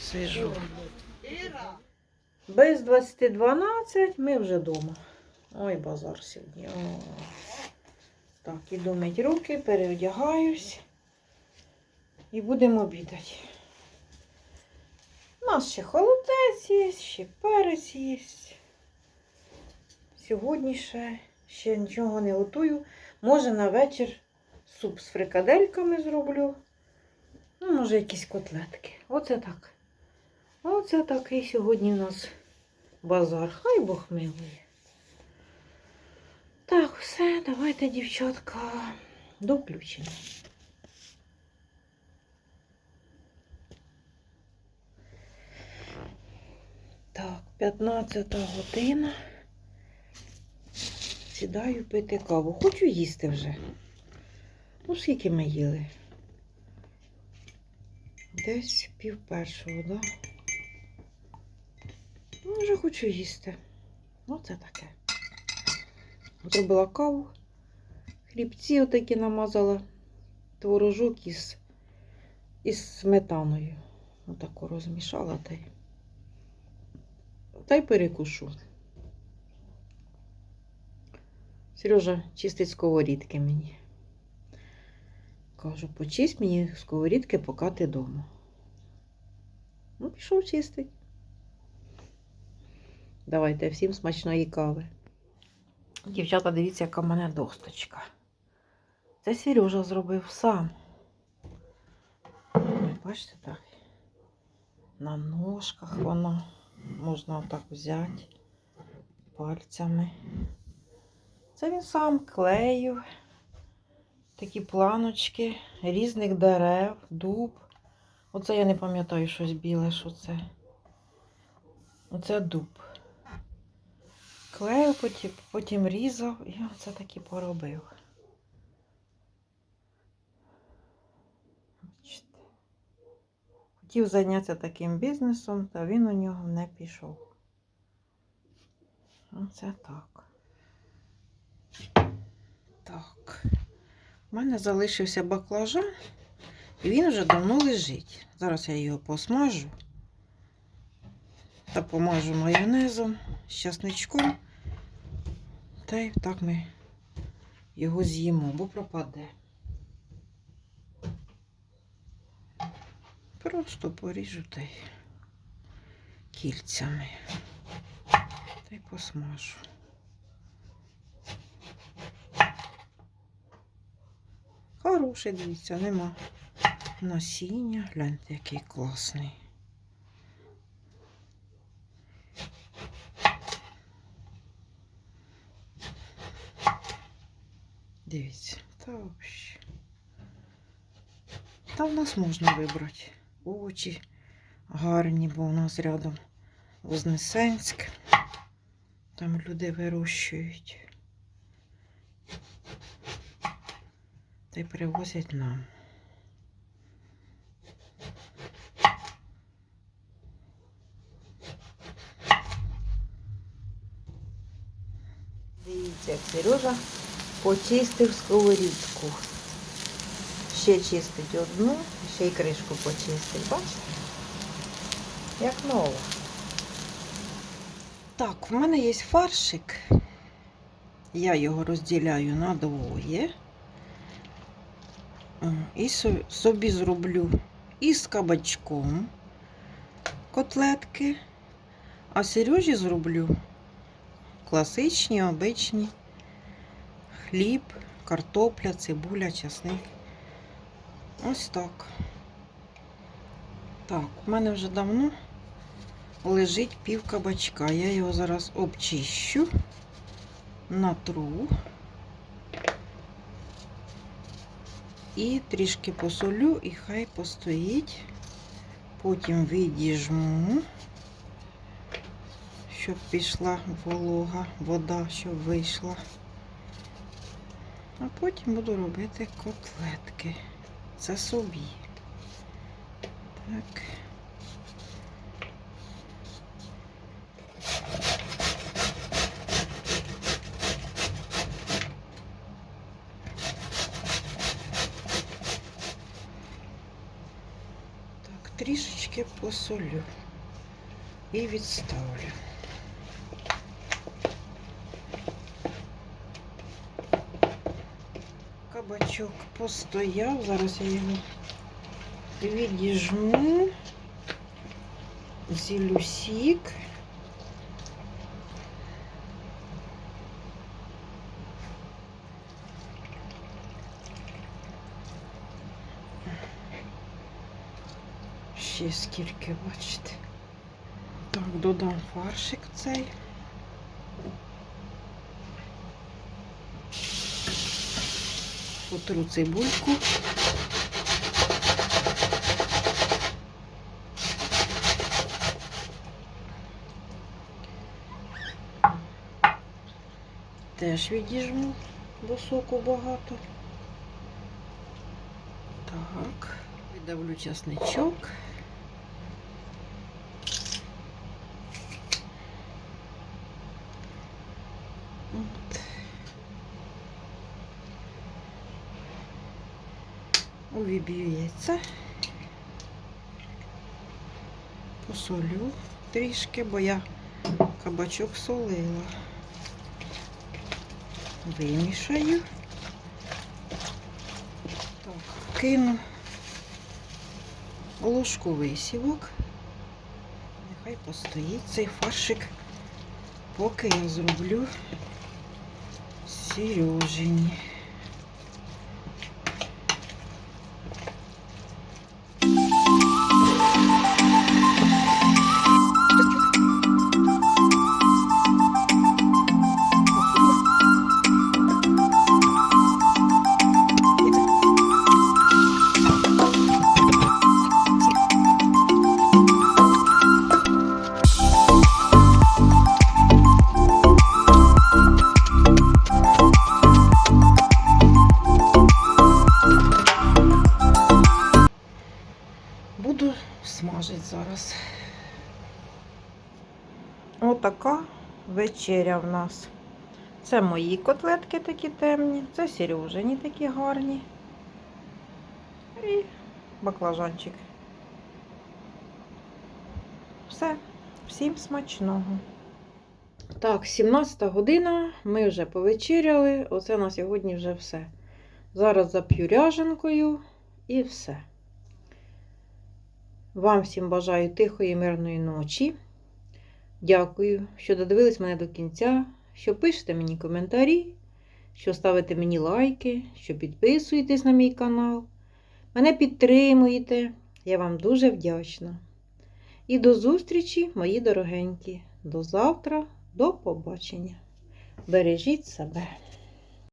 Сижу. Без 2012 ми вже вдома. Ой, базар сьогодні. О. Так, іду мить руки, переодягаюсь і будемо обідати. У нас ще холодець є, ще перець є. Сьогодні ще, ще нічого не готую. Може на вечір суп з фрикадельками зроблю. Ну, може, якісь котлетки. Оце так. Оце такий сьогодні у нас базар. Хай Бог милує. Так, все, давайте, дівчатка, до включення. Так, 15 година. Сідаю пити каву. Хочу їсти вже. Ну, скільки ми їли? Десь пів першого. Да? Ну, вже хочу їсти. Ну, це таке. Зробила каву. Хлібці отакі намазала. Творожок із, із сметаною. Отаку розмішала та й. Та й перекушу. Сережа чистить сковорідки мені. Кажу, почисть мені сковорідки, поки ти вдома. Ну, пішов чистить. Давайте всім смачної кави. Дівчата, дивіться, яка в мене досточка. Це Сережа зробив сам. Бачите, так. На ножках вона. Можна отак взяти пальцями. Це він сам клеїв. Такі планочки різних дерев, дуб. Оце я не пам'ятаю щось біле, що це. Оце дуб. Клеїв, потім, потім різав і оце таки поробив. Хотів зайнятися таким бізнесом, та він у нього не пішов. Оце так. Так. У мене залишився баклажан, і він вже давно лежить. Зараз я його посмажу та помажу майонезом з часничком. Та й так ми його з'їмо, бо пропаде. Просто поріжу та й кільцями. Та й посмажу. Хороший, дивіться, нема насіння. Гляньте, який класний. Дивіться, та взагалі. Та в нас можна вибрати овочі гарні, бо у нас рядом Вознесенськ. Там люди вирощують. Та й привозять нам. Дивіться, як Сережа почистив сковорідку. Ще чистить одну, ще й кришку почистить. Бачите? Як нова. Так, в мене є фаршик. Я його розділяю на двоє. І собі зроблю із кабачком котлетки, а Сережі зроблю класичні, обичні хліб, картопля, цибуля, часник. Ось так. Так, у мене вже давно лежить пів кабачка. Я його зараз обчищу, натру і трішки посолю, і хай постоїть. Потім відіжму, щоб пішла волога, вода, щоб вийшла. А потім буду робити котлетки. за собі. Так. трішечки посолю і відставлю. Кабачок постояв, зараз я його відіжму, зілю сік. Ще скільки, бачите. Так, додам фаршик цей. Потру цибульку. Теж відіжму, бо соку багато. Так, видавлю часничок. Увіб'ю яйця. Посолю трішки, бо я кабачок солила. Вимішаю. Так, кину ложку висівок. Нехай постоїть цей фаршик, поки я зроблю Сережині. Вечеря в нас. Це мої котлетки такі темні, це Сережині такі гарні. І баклажанчик. Все, всім смачного. Так, 17 година, ми вже повечеряли. Оце на сьогодні вже все. Зараз зап'ю ряженкою і все. Вам всім бажаю тихої, мирної ночі. Дякую, що додивились мене до кінця, що пишете мені коментарі, що ставите мені лайки, що підписуєтесь на мій канал. Мене підтримуєте. Я вам дуже вдячна. І до зустрічі, мої дорогенькі. До завтра, до побачення. Бережіть себе.